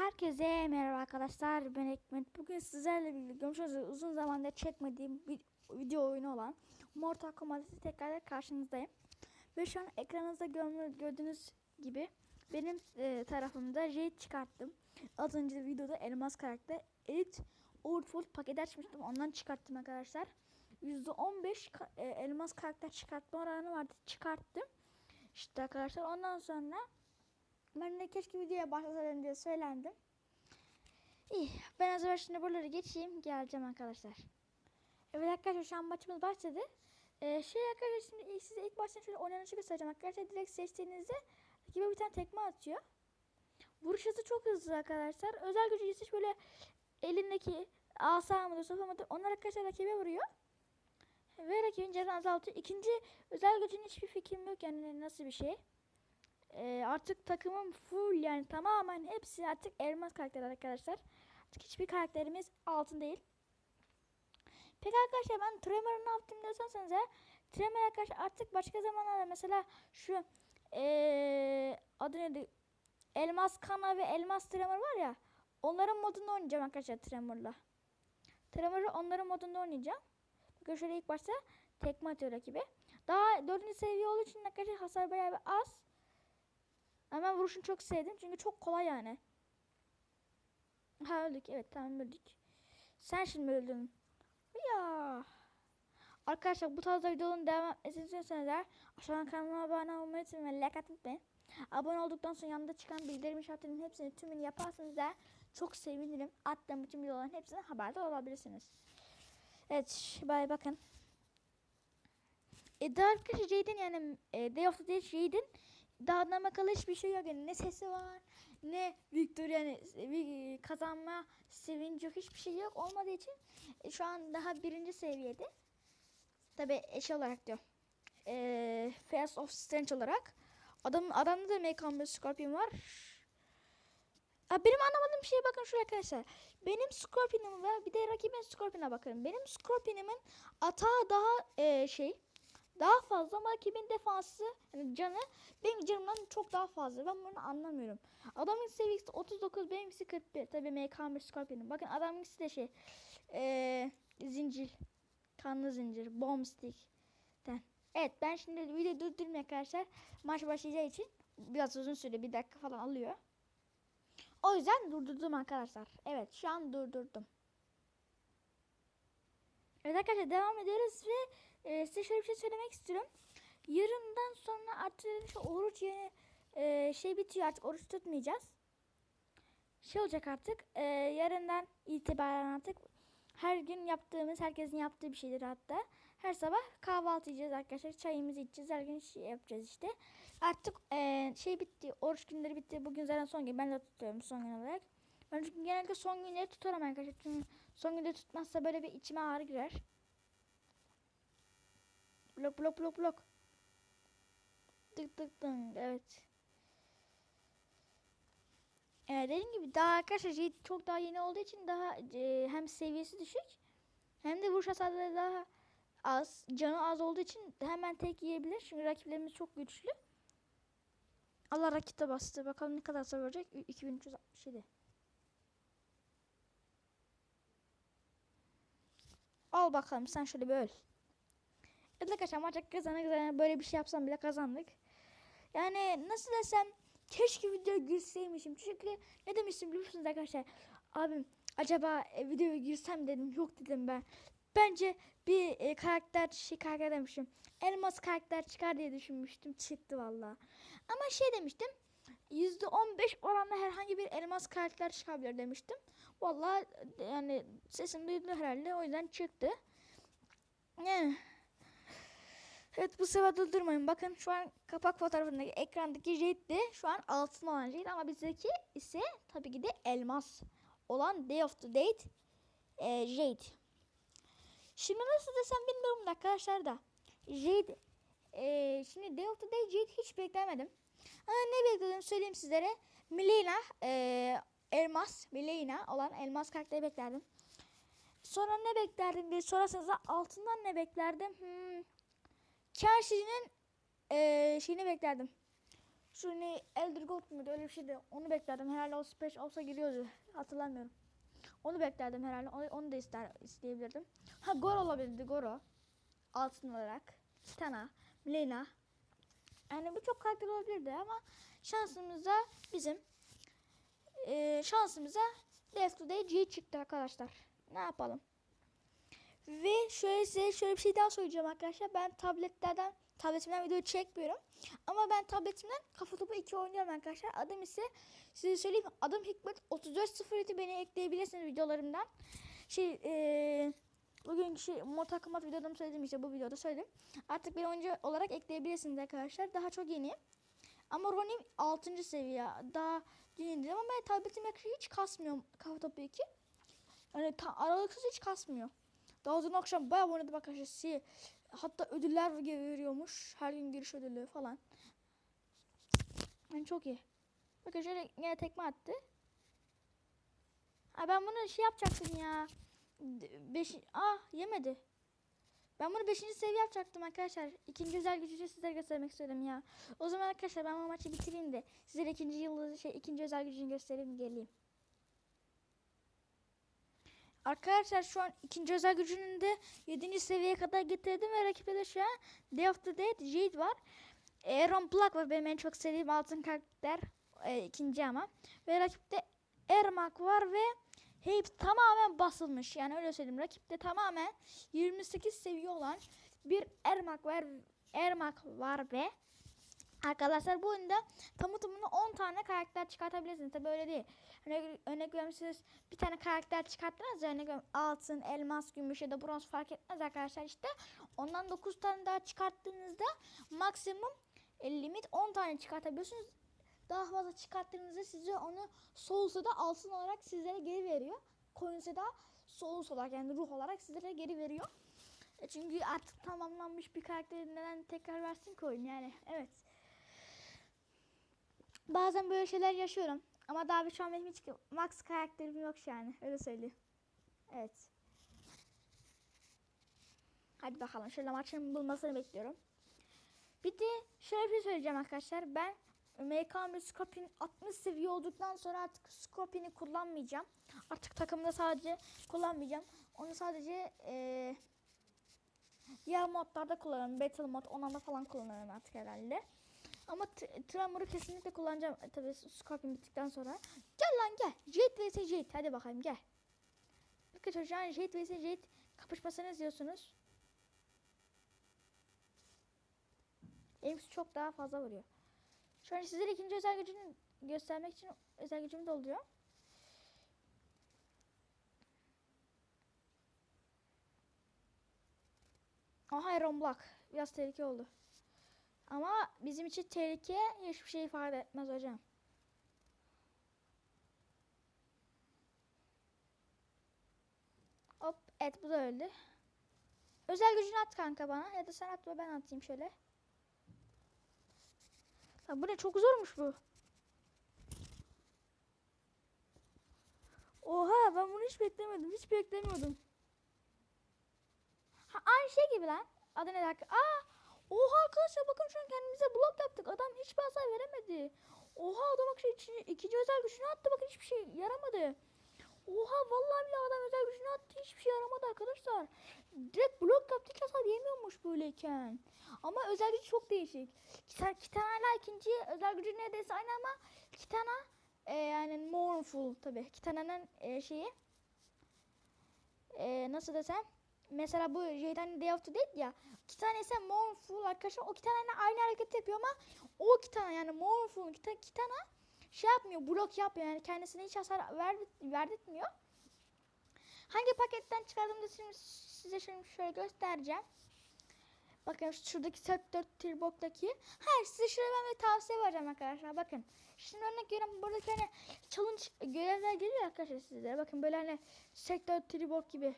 Herkese merhaba arkadaşlar ben Ekmet. Bugün sizlerle birlikte görmüşsünüz uzun zamandır çekmediğim bir video oyunu olan Mortal Kombat'ı tekrar karşınızdayım. Ve şu an ekranınızda gördüğünüz gibi benim e, tarafımda Raid çıkarttım. Az önce videoda elmas karakter Elite Overfull paket açmıştım ondan çıkarttım arkadaşlar. %15 ka- e, elmas karakter çıkartma oranı vardı çıkarttım. İşte arkadaşlar ondan sonra ben de keşke videoya başlasaydım diye söylendim. İyi ben o zaman şimdi buraları geçeyim geleceğim arkadaşlar. Evet arkadaşlar şu an maçımız başladı. Ee, şey arkadaşlar şimdi ilk size ilk baştan şöyle oynanışı göstereceğim arkadaşlar. Direkt seçtiğinizde rakibe bir tane tekme atıyor. Vuruş hızı çok hızlı arkadaşlar. Özel gücü ise böyle elindeki asa mıdır sopa mıdır onlar arkadaşlar rakibe vuruyor. Ve rakibin canını azaltıyor. İkinci özel gücün hiçbir fikrim yok yani nasıl bir şey. Ee, artık takımım full yani tamamen hepsi artık elmas karakterler arkadaşlar. Artık hiçbir karakterimiz altın değil. Peki arkadaşlar ben Tremor'u ne yaptım diyorsanız ya Tremor arkadaşlar artık başka zamanlarda mesela şu ee, adı neydi? Elmas Kana ve Elmas Tremor var ya onların modunda oynayacağım arkadaşlar Tremor'la. Tremor'u onların modunda oynayacağım. Bakın şöyle ilk başta tekme atıyor rakibe. Daha dördüncü seviye olduğu için arkadaşlar hasar bayağı bir az. Ama ben vuruşunu çok sevdim çünkü çok kolay yani. Ha öldük evet tamam öldük. Sen şimdi öldün. Ya. Arkadaşlar bu tarzda videonun devam istiyorsanız eğer aşağıdan kanalıma abone olmayı unutmayın ve like atmayı unutmayın. Abone olduktan sonra yanında çıkan bildirim işaretlerinin hepsini tümünü yaparsanız da çok sevinirim. Attığım bütün videoların hepsine haberdar olabilirsiniz. Evet bay bakın. E, arkadaşlar Jaden yani e, Day of the Dead Jaden daha anlamakalı hiçbir şey yok. Yani ne sesi var ne victory yani kazanma sevinci yok. Hiçbir şey yok. Olmadığı için e, şu an daha birinci seviyede. Tabi eş olarak diyor. E, Face of Strength olarak. Adam, adamda da Mekan Scorpion var. Ha, benim anlamadığım şeye bakın şuraya arkadaşlar. Benim Scorpion'um ve bir de rakibin Scorpion'a bakın. Benim Scorpion'umun atağı daha e, şey daha fazla ama rakibin defansı yani canı benim canımdan çok daha fazla. Ben bunu anlamıyorum. Adamın seviyesi 39 benimkisi 41. Tabii MK1 Scorpion'um. Bakın adamınkisi de şey ee, zincir. Kanlı zincir. Bomb stick'ten. Evet ben şimdi video durdurayım arkadaşlar. Maç başlayacağı için biraz uzun süre bir dakika falan alıyor. O yüzden durdurdum arkadaşlar. Evet şu an durdurdum. Evet arkadaşlar devam ediyoruz ve e, size şöyle bir şey söylemek istiyorum. Yarından sonra artık oruç yeni e, şey bitiyor artık oruç tutmayacağız. Şey olacak artık e, yarından itibaren artık her gün yaptığımız herkesin yaptığı bir şeydir hatta. Her sabah kahvaltı yiyeceğiz arkadaşlar. Çayımızı içeceğiz. Her gün şey yapacağız işte. Artık e, şey bitti. Oruç günleri bitti. Bugün zaten son gün. Ben de tutuyorum son gün olarak. Ben çünkü genelde son günleri tutarım arkadaşlar. Çünkü son günde tutmazsa böyle bir içime ağrı girer. Blok blok blok blok. Tık tık tık. Evet. Evet dediğim gibi daha arkadaşlar çok daha yeni olduğu için daha e, hem seviyesi düşük hem de vuruş hasarları daha az. Canı az olduğu için hemen tek yiyebilir. Çünkü rakiplerimiz çok güçlü. Allah rakipte bastı. Bakalım ne kadar hasar verecek. 2367. Al bakalım sen şöyle bir öl. Evet arkadaşlar maç kazana kazana böyle bir şey yapsam bile kazandık. Yani nasıl desem keşke video girseymişim. Çünkü ne demiştim biliyor musunuz arkadaşlar? Abim acaba e, videoya girsem dedim. Yok dedim ben. Bence bir e, karakter şey karakter demişim. Elmas karakter çıkar diye düşünmüştüm. Çıktı valla. Ama şey demiştim. %15 oranla herhangi bir elmas karakter çıkabilir demiştim. Valla yani sesim duydu herhalde o yüzden çıktı. Yani. Evet bu sefer durdurmayın. Bakın şu an kapak fotoğrafındaki ekrandaki Jade de şu an altın olan Jade ama bizdeki ise tabii ki de elmas olan Day of the Date e, Jade. Şimdi nasıl desem bilmiyorum da arkadaşlar da Jade e, şimdi Day of the Day Jade hiç beklemedim. Ama ne bekledim söyleyeyim sizlere. Milena e, elmas Milena olan elmas karakteri beklerdim. Sonra ne beklerdim diye sorarsanız da altından ne beklerdim? Hmm. Kerşi'nin e, şeyini beklerdim. Şu ne Elder Gold muydu öyle bir şeydi. Onu beklerdim. Herhalde o Splash olsa giriyordu. Hatırlamıyorum. Onu beklerdim herhalde. Onu, onu da ister isteyebilirdim. Ha Goro olabilirdi Goro. Altın olarak. Kitana, Milena. Yani birçok karakter olabilirdi ama şansımıza bizim eee şansımıza Left Today G çıktı arkadaşlar. Ne yapalım? Ve şöyle size şöyle bir şey daha söyleyeceğim arkadaşlar. Ben tabletlerden tabletimden video çekmiyorum. Ama ben tabletimden Kafa Topu 2 oynuyorum arkadaşlar. Adım ise size söyleyeyim. Adım Hikmet 3407 beni ekleyebilirsiniz videolarımdan. Şey eee bugünkü şey Mortal Kombat videoda söyledim işte bu videoda söyledim. Artık beni oyuncu olarak ekleyebilirsiniz arkadaşlar. Daha çok yeni. Ama Ronin 6. seviye. Daha yeni ama ben tabletim hiç kasmıyor Kafa Topu 2. Yani aralıksız hiç kasmıyor. Daha dün akşam bayağı oynadım arkadaşlar. Si- Hatta ödüller veriyormuş. Her gün giriş ödülü falan. Yani çok iyi. Bakın şöyle yine tekme attı. Ha ben bunu şey yapacaktım ya. D- Beş, ah yemedi. Ben bunu 5. seviye yapacaktım arkadaşlar. İkinci özel gücünü sizlere göstermek istedim ya. O zaman arkadaşlar ben bu maçı bitireyim de sizlere ikinci yıldızı şey ikinci özel gücünü göstereyim geleyim. Arkadaşlar şu an ikinci özel gücünün de 7. seviyeye kadar getirdim ve rakipte de şu an Day of the Dead Jade var. Aaron Black var benim en çok sevdiğim altın karakter. E, ikinci ama. Ve rakipte Ermak var ve hepsi tamamen basılmış. Yani öyle söyleyeyim. Rakipte tamamen 28 seviye olan bir Ermak var. Ermak var ve Arkadaşlar bu oyunda tamı tamına 10 tane karakter çıkartabilirsiniz. Tabi öyle değil. Hani örnek veriyorum siz bir tane karakter çıkarttınız ya örnek veriyorum altın, elmas, gümüş ya da bronz fark etmez arkadaşlar işte. Ondan 9 tane daha çıkarttığınızda maksimum limit 10 tane çıkartabiliyorsunuz. Daha fazla çıkarttığınızda size onu souls'a da altın olarak sizlere geri veriyor. Coins'e da souls olarak yani ruh olarak sizlere geri veriyor. E çünkü artık tamamlanmış bir karakteri neden tekrar versin ki yani evet. Bazen böyle şeyler yaşıyorum. Ama daha bir şu an benim hiç max karakterim yok yani. Öyle söyleyeyim. Evet. Hadi bakalım. Şöyle maçın bulmasını bekliyorum. Bir de şöyle bir şey söyleyeceğim arkadaşlar. Ben MK Scorpion 60 seviye olduktan sonra artık Scorpion'i kullanmayacağım. Artık takımda sadece kullanmayacağım. Onu sadece eee diğer modlarda kullanırım. Battle mod, onlarda falan kullanırım artık herhalde. Ama Tremor'u kesinlikle kullanacağım. E, tabii Scorpion bittikten sonra. Gel lan gel. Jet vs Jet. Hadi bakalım gel. Arkadaşlar şu an Jet vs Jet kapışmasını izliyorsunuz. Benimkisi çok daha fazla vuruyor. Şu an sizlere ikinci özel gücünü göstermek için özel gücümü dolduruyor. Aha Iron Black. Biraz tehlike oldu. Ama bizim için tehlike hiçbir şey ifade etmez hocam. Hop et bu da öldü. Özel gücünü at kanka bana ya da sen at ve ben atayım şöyle. Ya bu ne çok zormuş bu. Oha ben bunu hiç beklemedim. Hiç beklemiyordum. Ha aynı şey gibi lan. Adı ne dakika? Aa! Oha arkadaşlar bakın şu an kendimize blok yaptık. Adam hiçbir hasar veremedi. Oha adam bak şey ikinci özel gücünü attı. Bakın hiçbir şey yaramadı. Oha vallahi bile adam özel gücünü attı. Hiçbir şey yaramadı arkadaşlar. Direkt blok yaptı. Hiç hasar yemiyormuş böyleyken. Ama özel gücü çok değişik. Kita, Kitana'yla ikinci özel gücü neredeyse aynı ama Kitana e, yani mournful tabi. Kitana'nın e, şeyi e, nasıl desem mesela bu Jaden Day of the Dead ya iki tane ise Mournful arkadaşlar o iki tane aynı hareket yapıyor ama o iki tane yani Mournful iki tane şey yapmıyor blok yapmıyor yani kendisine hiç hasar verdi, verdirtmiyor. Hangi paketten çıkardığımda şimdi size şimdi şöyle göstereceğim. Bakın şuradaki sektör Tirbok'taki. Hayır size şöyle ben bir tavsiye vereceğim arkadaşlar. Bakın. Şimdi örnek veriyorum buradaki hani challenge görevler geliyor arkadaşlar sizlere. Bakın böyle hani sektör Tirbok gibi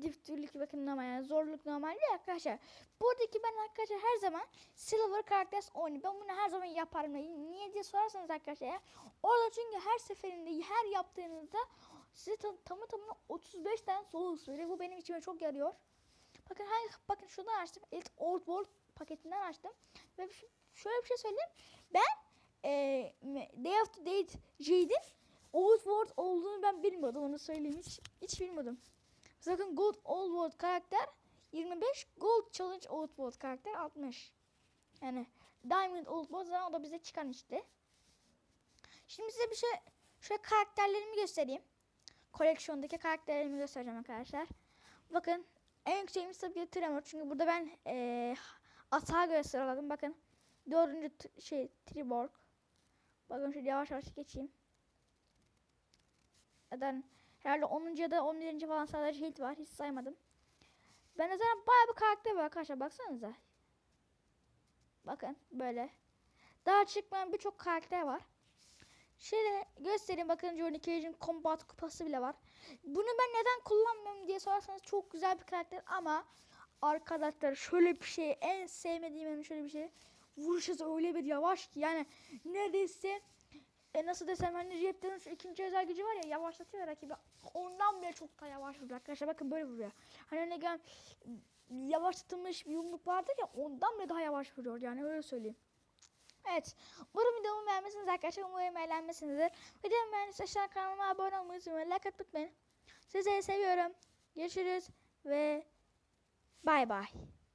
difficulty bakın normal yani zorluk normal değil arkadaşlar. Buradaki ben arkadaşlar her zaman silver karakter oyunu. Ben bunu her zaman yaparım. Niye diye sorarsanız arkadaşlar ya. Orada çünkü her seferinde her yaptığınızda size tam, tamı tamına 35 tane soul veriyor. Bu benim içime çok yarıyor. Bakın hangi bakın şunu açtım. Elite Old World paketinden açtım. Ve şöyle bir şey söyleyeyim. Ben e, Day After Date Jade'in Oldward olduğunu ben bilmiyordum onu söyleyeyim hiç, hiç bilmiyordum. Bakın Gold Oldward karakter 25, Gold Challenge Oldward karakter 60. Yani Diamond Oldward zaten o da bize çıkan işte. Şimdi size bir şey şöyle karakterlerimi göstereyim. Koleksiyondaki karakterlerimi göstereceğim arkadaşlar. Bakın en yükseğimiz tabii ki Tremor. Çünkü burada ben eee atağa göre sıraladım. Bakın dördüncü şey Triborg. Bakın şöyle yavaş yavaş geçeyim. Zaten herhalde 10. ya da 11. falan sadece hit var. Hiç saymadım. Ben de zaten bayağı bir karakter var arkadaşlar. Baksanıza. Bakın böyle. Daha çıkmayan birçok karakter var. Şöyle göstereyim bakın Johnny Cage'in Combat kupası bile var. Bunu ben neden kullanmıyorum diye sorarsanız çok güzel bir karakter ama arkadaşlar şöyle bir şey en sevmediğim benim şöyle bir şey. Vuruş hızı öyle bir yavaş ki yani neredeyse e, nasıl desem hani Reptar'ın şu ikinci özel gücü var ya yavaşlatıyor rakibi. Ondan bile çok daha yavaş vuruyor arkadaşlar bakın böyle vuruyor. Hani gelen yavaşlatılmış bir yumruk vardır ya ondan bile daha yavaş vuruyor yani öyle söyleyeyim. Evet. Umarım videomu beğenmişsiniz arkadaşlar. Umarım eğlenmişsinizdir. Videomu beğendiyseniz aşağı kanalıma abone olmayı unutmayın. Like atmayı unutmayın. Sizleri seviyorum. Görüşürüz ve bay bay.